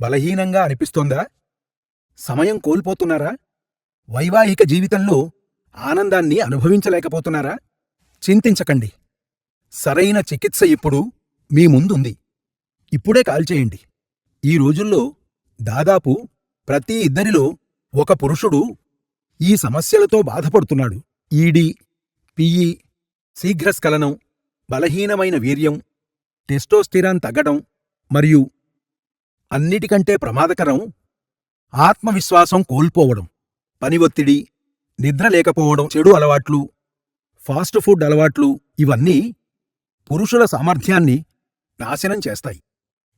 బలహీనంగా అనిపిస్తోందా? సమయం కోల్పోతున్నారా? వైవాహిక జీవితంలో ఆనందాన్ని అనుభవించలేకపోతున్నారా? చింతించకండి. సరైన చికిత్స ఇప్పుడు మీ ముందుంది. ఇప్పుడే కాల్ చేయండి. ఈ రోజుల్లో దాదాపు ప్రతి ఇద్దరిలో ఒక పురుషుడు ఈ సమస్యలతో బాధపడుతున్నాడు. ఈడీ పిఈ శీఘ్రస్ఖలనం బలహీనమైన వీర్యం టెస్టోస్టిరాన్ తగ్గడం మరియు అన్నిటికంటే ప్రమాదకరం ఆత్మవిశ్వాసం కోల్పోవడం పని ఒత్తిడి నిద్ర లేకపోవడం చెడు అలవాట్లు ఫాస్ట్ ఫుడ్ అలవాట్లు ఇవన్నీ పురుషుల సామర్థ్యాన్ని నాశనం చేస్తాయి.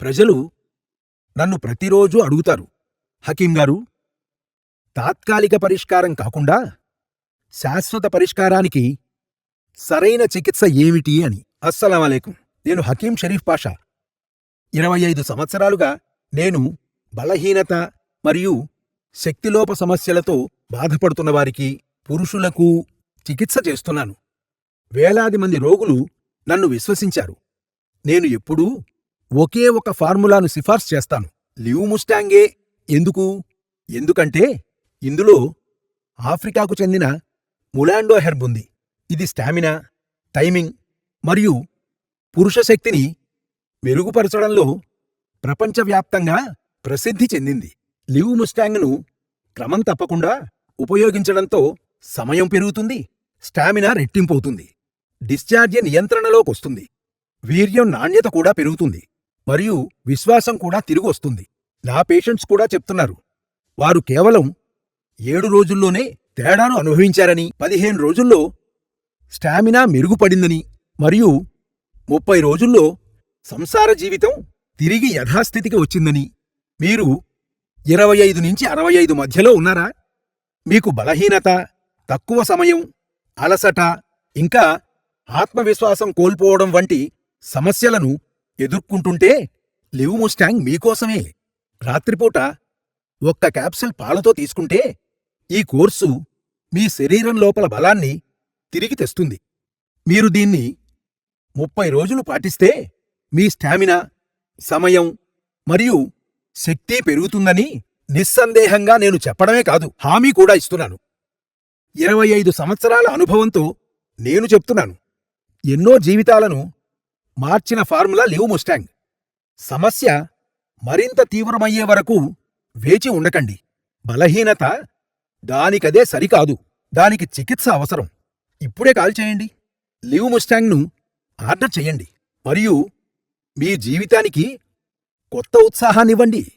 ప్రజలు నన్ను ప్రతిరోజూ అడుగుతారు హకీం గారు తాత్కాలిక పరిష్కారం కాకుండా శాశ్వత పరిష్కారానికి సరైన చికిత్స ఏమిటి అని. అస్సలం నేను హకీం షరీఫ్ పాషా. ఇరవై ఐదు సంవత్సరాలుగా నేను బలహీనత మరియు శక్తిలోప సమస్యలతో బాధపడుతున్న వారికి పురుషులకు చికిత్స చేస్తున్నాను. వేలాది మంది రోగులు నన్ను విశ్వసించారు. నేను ఎప్పుడూ ఒకే ఒక ఫార్ములాను సిఫార్సు చేస్తాను. లివ్ ముస్టాంగే ఎందుకు? ఎందుకంటే ఇందులో ఆఫ్రికాకు చెందిన ములాండో హెర్బ్ ఉంది. ఇది స్టామినా టైమింగ్ మరియు పురుష శక్తిని మెరుగుపరచడంలో ప్రపంచవ్యాప్తంగా ప్రసిద్ధి చెందింది. లివ్ ముస్టాంగ్ను క్రమం తప్పకుండా ఉపయోగించడంతో సమయం పెరుగుతుంది స్టామినా రెట్టింపవుతుంది డిశ్చార్జ్ నియంత్రణలోకొస్తుంది వీర్యం నాణ్యత కూడా పెరుగుతుంది మరియు విశ్వాసం కూడా తిరిగొస్తుంది నా పేషెంట్స్ కూడా చెప్తున్నారు వారు కేవలం ఏడు రోజుల్లోనే తేడాను అనుభవించారని పదిహేను రోజుల్లో స్టామినా మెరుగుపడిందని మరియు ముప్పై రోజుల్లో సంసార జీవితం తిరిగి యథాస్థితికి వచ్చిందని. మీరు ఇరవై ఐదు నుంచి అరవై ఐదు మధ్యలో ఉన్నారా? మీకు బలహీనత తక్కువ సమయం అలసట ఇంకా ఆత్మవిశ్వాసం కోల్పోవడం వంటి సమస్యలను ఎదుర్కొంటుంటే లివ్ ముస్టాంగ్ మీకోసమే. రాత్రిపూట ఒక్క క్యాప్సిల్ పాలతో తీసుకుంటే ఈ కోర్సు మీ శరీరం లోపల బలాన్ని తిరిగి తెస్తుంది. మీరు దీన్ని ముప్పై రోజులు పాటిస్తే మీ స్టామినా సమయం మరియు శక్తి పెరుగుతుందని నిస్సందేహంగా నేను చెప్పడమే కాదు హామీ కూడా ఇస్తున్నాను. ఇరవై ఐదు సంవత్సరాల అనుభవంతో నేను చెప్తున్నాను ఎన్నో జీవితాలను మార్చిన ఫార్ములా లివ్ ముస్టాంగ్. సమస్య మరింత తీవ్రమయ్యే వరకు వేచి ఉండకండి. బలహీనత దానికదే సరికాదు దానికి చికిత్స అవసరం. ఇప్పుడే కాల్ చేయండి. లివ్ ముస్టాంగ్ను ఆర్డర్ చేయండి. మరియు మీ జీవితానికి కొత్త ఉత్సాహాన్నివ్వండి.